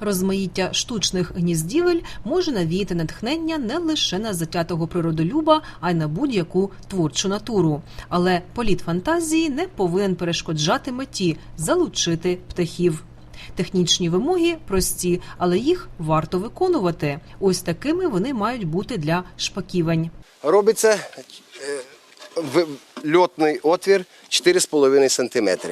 Розмаїття штучних гніздівель може навіяти натхнення не лише на затятого природолюба, а й на будь-яку творчу натуру. Але політ фантазії не повинен перешкоджати меті залучити птахів. Технічні вимоги прості, але їх варто виконувати. Ось такими вони мають бути для шпаківень. Робиться е, льотний отвір 4,5 см.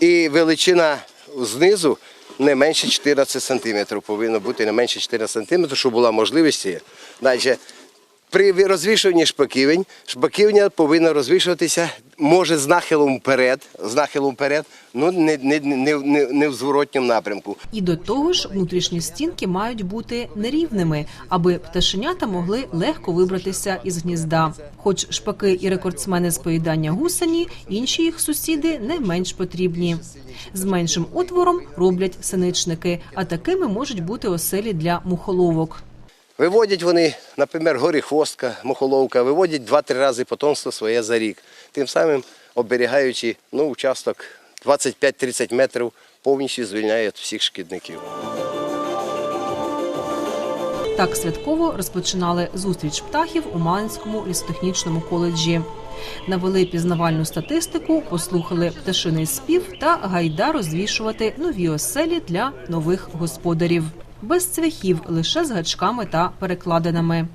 І величина знизу не менше 14 см. Повинно бути не менше 14 см, щоб була можливість. Далі, при розвішуванні шпаківень, шпаківня повинна розвішуватися, може з нахилом вперед, з нахилом вперед, ну не, не, не, не, в зворотньому напрямку. І до того ж, внутрішні стінки мають бути нерівними, аби пташенята могли легко вибратися із гнізда. Хоч шпаки і рекордсмени з поїдання гусені, інші їх сусіди не менш потрібні. З меншим отвором роблять синичники, а такими можуть бути оселі для мухоловок. Виводять вони, наприклад, горіхвостка, мухоловка, виводять 2-3 рази потомство своє за рік. Тим самим оберігаючи ну, участок 25-30 метрів, повністю звільняє всіх шкідників. Так святково розпочинали зустріч птахів у Малинському лісотехнічному коледжі. Навели пізнавальну статистику, послухали пташиний спів та гайда розвішувати нові оселі для нових господарів. Без цвяхів, лише з гачками та перекладинами.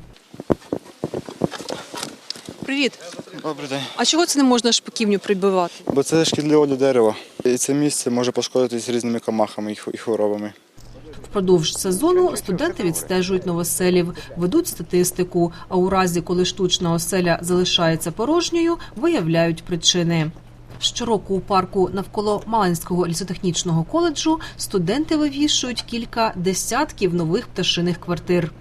Привіт. Добрий день. А чого це не можна шпаківню прибивати? Бо це шкідливо для дерева. І це місце може пошкодитись різними комахами і хво- і хворобами. Впродовж сезону студенти відстежують новоселів, ведуть статистику. А у разі, коли штучна оселя залишається порожньою, виявляють причини. Щороку у парку навколо Маланського лісотехнічного коледжу студенти вивішують кілька десятків нових пташиних квартир.